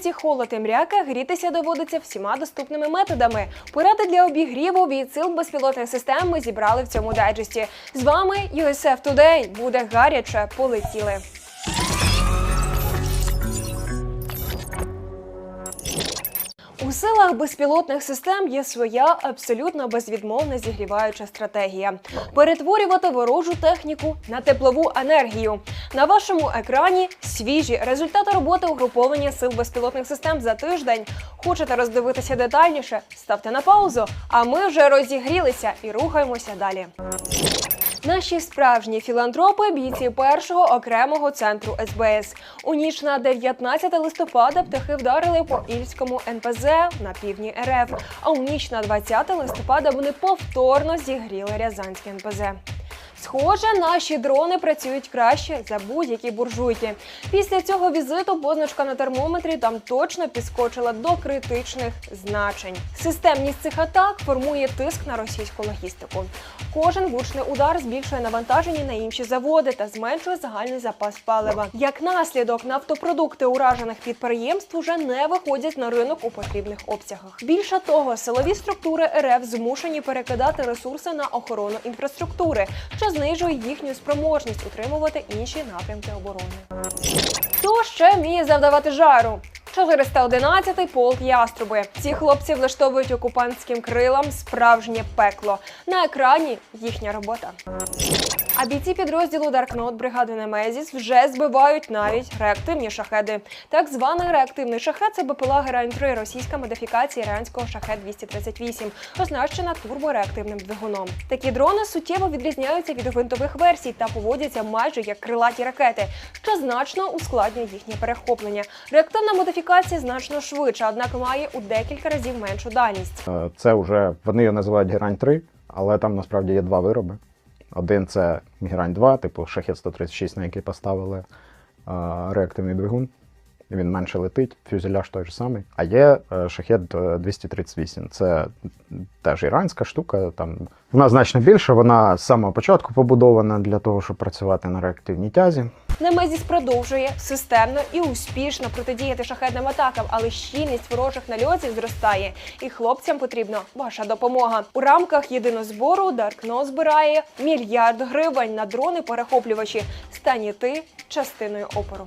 вулиці холод і мряка, грітися доводиться всіма доступними методами. Поради для обігріву від сил безпілотних систем ми зібрали в цьому дайджесті. З вами USF Today. Буде гаряче. Полетіли. У силах безпілотних систем є своя абсолютно безвідмовна зігріваюча стратегія перетворювати ворожу техніку на теплову енергію. На вашому екрані свіжі результати роботи угруповання сил безпілотних систем за тиждень. Хочете роздивитися детальніше? Ставте на паузу, а ми вже розігрілися і рухаємося далі. Наші справжні філантропи бійці першого окремого центру СБС. У ніч на 19 листопада птахи вдарили по Ільському НПЗ на півдні РФ. А у ніч на 20 листопада вони повторно зігріли Рязанське НПЗ. Схоже, наші дрони працюють краще за будь-які буржуйки. Після цього візиту позначка на термометрі там точно підскочила до критичних значень. Системність цих атак формує тиск на російську логістику. Кожен влучний удар збільшує навантаження на інші заводи та зменшує загальний запас палива. Як наслідок, нафтопродукти уражених підприємств уже не виходять на ринок у потрібних обсягах. Більше того, силові структури РФ змушені перекидати ресурси на охорону інфраструктури, знижує їхню спроможність утримувати інші напрямки оборони. Хто ще вміє завдавати жару? 411-й полк яструби. Ці хлопці влаштовують окупантським крилам справжнє пекло. На екрані їхня робота. А бійці підрозділу Даркнот бригади Немезіс вже збивають навіть реактивні шахеди. Так званий реактивний шахет це БПЛА Герань 3 російська модифікація іранського шахет 238, оснащена турбореактивним двигуном. Такі дрони суттєво відрізняються від гвинтових версій та поводяться майже як крилаті ракети, що значно ускладнює їхнє перехоплення. Реактивна модифікація значно швидша, однак має у декілька разів меншу дальність. Е, Це вже вони його називають Герань 3, але там насправді є два вироби. Один це Мігрань 2, типу шахет 136, на який поставили реактивний двигун. Він менше летить, фюзеляж той же самий. А є е, шахет е, 238. Це теж іранська штука. Там вона значно більша. Вона з самого початку побудована для того, щоб працювати на реактивній тязі. Немезіс продовжує системно і успішно протидіяти шахетним атакам, але щільність ворожих нальотів зростає, і хлопцям потрібна ваша допомога. У рамках єдинозбору Даркно збирає мільярд гривень на дрони перехоплювачі. Стань і ти частиною опору.